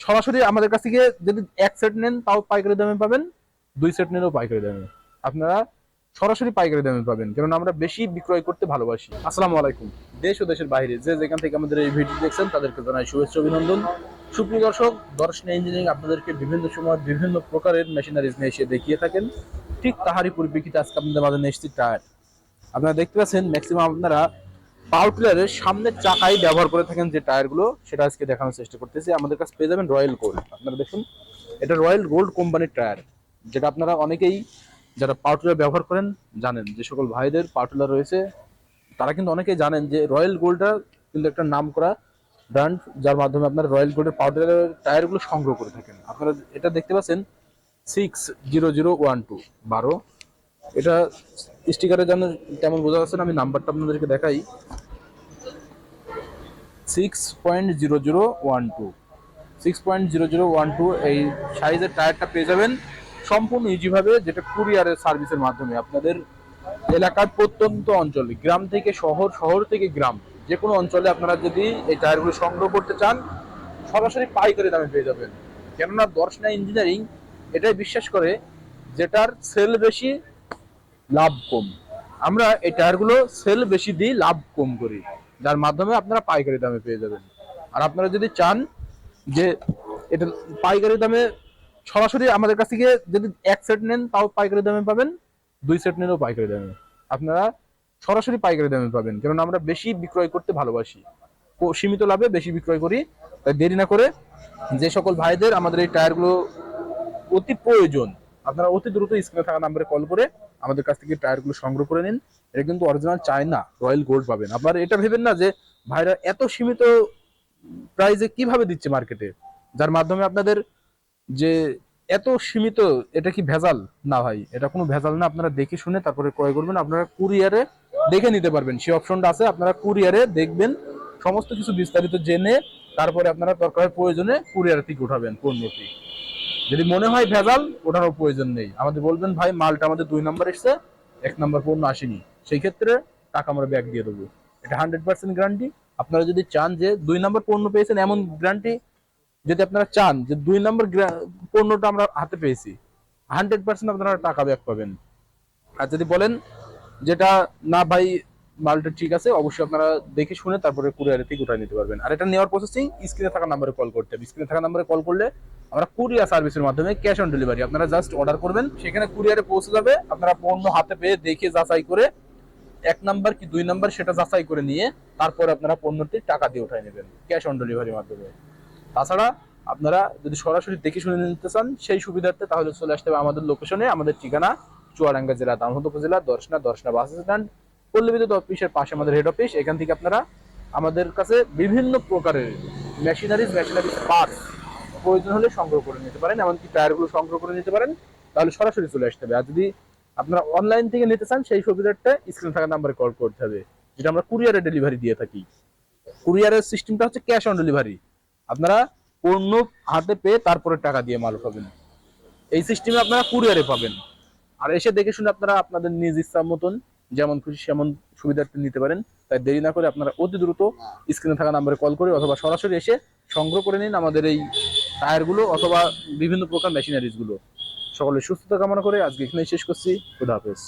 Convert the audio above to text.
সরাসরি আমাদের কাছ থেকে যদি এক সেট নেন, তাও পাইকারি দামে পাবেন, দুই সেট নিলেও পাইকারি দামে। আপনারা সরাসরি পাইকারি দামে পাবেন কারণ আমরা বেশি বিক্রয় করতে ভালোবাসি। আসসালামু আলাইকুম। দেশ ও দেশের বাইরে যে যেখান থেকে আমাদের এই ভিডিও দেখছেন, তাদেরকে জানাই শুভেচ্ছা, অভিনন্দন। সুপ্রিয় দর্শক, দর্শন ইঞ্জিনিয়ারিং আপনাদেরকে বিভিন্ন সময় বিভিন্ন প্রকারের মেশিনারিজ নিয়ে এসে দেখিয়ে থাকেন। ঠিক তাহারই পরিপ্রেক্ষিতে আজকে আপনাদের মাঝে নিয়ে এসেছি টায়ার। আপনারা দেখতে পাচ্ছেন ম্যাক্সিমাম আপনারা পাওয়ার টিলারের সামনের চাকাই ব্যবহার করে থাকেন যে টায়ারগুলো, সেটা আজকে দেখানোর চেষ্টা করতেছি। আমাদের কাছে পেয়ে যাবেন রয়্যাল গোল্ড আপনারা দেখুন, এটা রয়্যাল গোল্ড কোম্পানির টায়ার যেটা আপনারা অনেকেই যারা পাওয়ার টিলার ব্যবহার করেন জানেন। যে সকল ভাইদের পাওয়ার টিলার রয়েছে, তারা কিন্তু অনেকেই জানেন যে রয়্যাল গোল্ডটা কিন্তু একটা নাম করা ব্র্যান্ড যার মাধ্যমে আপনারা রয়্যাল গোল্ডের টিলারের টায়ারগুলো সংগ্রহ করে থাকেন। আপনারা এটা দেখতে পাচ্ছেন six zero zero one two বারো। এটা স্টিকারে যেন তেমন বোঝা যাচ্ছে না, আমি নাম্বারটা আপনাদেরকে দেখাই। Six point zero zero one two six point zero zero one two এই সাইজের টায়ারটা পেয়ে যাবেন সম্পূর্ণ ইজিভাবে যেটা কুরিয়ারের সার্ভিসের মাধ্যমে। আপনাদের এলাকার প্রত্যন্ত অঞ্চলে, গ্রাম থেকে শহর শহর থেকে গ্রাম যে কোনো অঞ্চলে আপনারা যদি এই টায়ারগুলো সংগ্রহ করতে চান, সরাসরি পাইকারি দামে পেয়ে যাবেন। কেননা দর্শনা ইঞ্জিনিয়ারিং এটাই বিশ্বাস করে, যেটার সেল বেশি লাভ কম। আমরা এই টায়ারগুলো সেল বেশি দিই, লাভ কম করি। যার মাধ্যমে আপনারা পাইকারি দামে পেয়ে যাবেন। আর আপনারা যদি চান যে এটা পাইকারি দামে সরাসরি আমাদের কাছ থেকে যদি এক সেট নেন, তাও পাইকারি দামে পাবেন, দুই সেট নিলেও পাইকারি দামে। আপনারা সরাসরি পাইকারি দামে পাবেন কারণ আমরা বেশি বিক্রয় করতে ভালোবাসি। সীমিত লাভে বেশি বিক্রয় করি, তাই দেরি না করে যে সকল ভাইদের আমাদের এই টায়ারগুলো অতি প্রয়োজন, আপনারা অতি দ্রুত স্ক্রিনে থাকা নাম্বারে কল করে আমাদের কাছ থেকে টায়ারগুলো সংগ্রহ করে নিন। এটা কিন্তু অরিজিনাল চায়না রয়্যাল গোল্ড পাবেন। আপনারা এটা ভেবেন না যে, ভাইরা এত সীমিত প্রাইজে কীভাবে দিচ্ছে মার্কেটে যার মাধ্যমে আপনাদের যে এত সীমিত, এটা কি ভেজাল? না ভাই, এটা কোনো ভেজাল না। আপনারা দেখে শুনে তারপরে ক্রয় করবেন। আপনারা কুরিয়ারে দেখে নিতে পারবেন। সেই অপশনটা আছে, আপনারা কুরিয়ারে দেখবেন, সমস্ত কিছু বিস্তারিত জেনে, তারপরে আপনারা দরকার প্রয়োজনে কুরিয়ার থেকে উঠাবেন পণ্যটি। যদি মনে হয় ভেজাল ওঠানোর প্রয়োজন নেই। আমাদের বলবেন, ভাই, মালটা আমাদের দুই নাম্বার এসছে, এক নাম্বার পণ্য আসেনি। সেই ক্ষেত্রে টাকা আমরা ব্যাক দিয়ে দেবো। এটা হান্ড্রেড পার্সেন্ট গ্যারান্টি আপনারা যদি চান যে দুই নাম্বার পণ্য পেয়েছেন, এমন গ্যারান্টি যদি আপনারা চান যে দুই নম্বর পণ্যটা আমরা হাতে পেয়েছি হান্ড্রেড পার্সেন্ট আপনারা টাকা ব্যাক পাবেন। আর যদি বলেন, যেটা না ভাই মালটা ঠিক আছে, অবশ্যই আপনারা দেখে শুনে তারপরে কুরিয়ার থেকে উঠায় নিতে পারবেন। আর এটা নেওয়ার প্রসেসিং স্ক্রিনে থাকা নাম্বারে কল করতে হবে। স্ক্রিনে থাকা নাম্বারে কল করলে আমরা কুরিয়ার সার্ভিসের মাধ্যমে ক্যাশ অন ডেলিভারি আপনারা জাস্ট অর্ডার করবেন, সেখানে কুরিয়ারে পৌঁছে যাবে, আপনারা পণ্য হাতে পেয়ে দেখে যাচাই করে, এক নাম্বার কি দুই নাম্বার সেটা যাচাই করে নিয়ে তারপরে আপনারা পণ্যটি টাকা দিয়ে উঠায় নেবেন ক্যাশ অন ডেলিভারির মাধ্যমে। তাছাড়া আপনারা যদি সরাসরি দেখে শুনে নিতে চান, সেই সুবিধার্থে তাহলে চলে আসতে হবে আমাদের লোকেশনে আমাদের ঠিকানা চুয়াডাঙ্গা জেলা দামোদ উপজেলা, দর্শনা দর্শনা বাস স্ট্যান্ড পল্লী বিদ্যুৎ অফিসের পাশে আমাদের হেড অফিস এখান থেকে আপনারা আমাদের কাছে বিভিন্ন প্রকারের মেশিনারিজ মেশিনারিজ পার্টস প্রয়োজন হলে সংগ্রহ করে নিতে পারেন, এমনকি টায়ারগুলো সংগ্রহ করে নিতে পারেন, তাহলে সরাসরি চলে আসতে হবে। আর যদি আপনারা অনলাইন থেকে নিতে চান, সেই সুবিধাটা স্ক্রিন থাকা নাম্বারে কল করতে হবে, যেটা আমরা কুরিয়ারে ডেলিভারি দিয়ে থাকি। কুরিয়ারের সিস্টেমটা হচ্ছে ক্যাশ অন ডেলিভারি আপনারা পণ্য হাতে পেয়ে তারপরে টাকা দিয়ে মাল পাবেন। এই সিস্টেমে আপনারা কুরিয়ারে পাবেন। আর এসে দেখে শুনে আপনারা আপনাদের নিজ ইচ্ছা মতন যেমন খুশি সেমন সুবিধার্থে নিতে পারেন। তাই দেরি না করে আপনারা অতি দ্রুত স্ক্রিনে থাকা নাম্বারে কল করে অথবা সরাসরি এসে সংগ্রহ করে নিন আমাদের এই টায়ারগুলো অথবা বিভিন্ন প্রকার মেশিনারিজগুলো সকলে সুস্থতা কামনা করে আজকে এখানেই শেষ করছি। খুদা হাফেজ।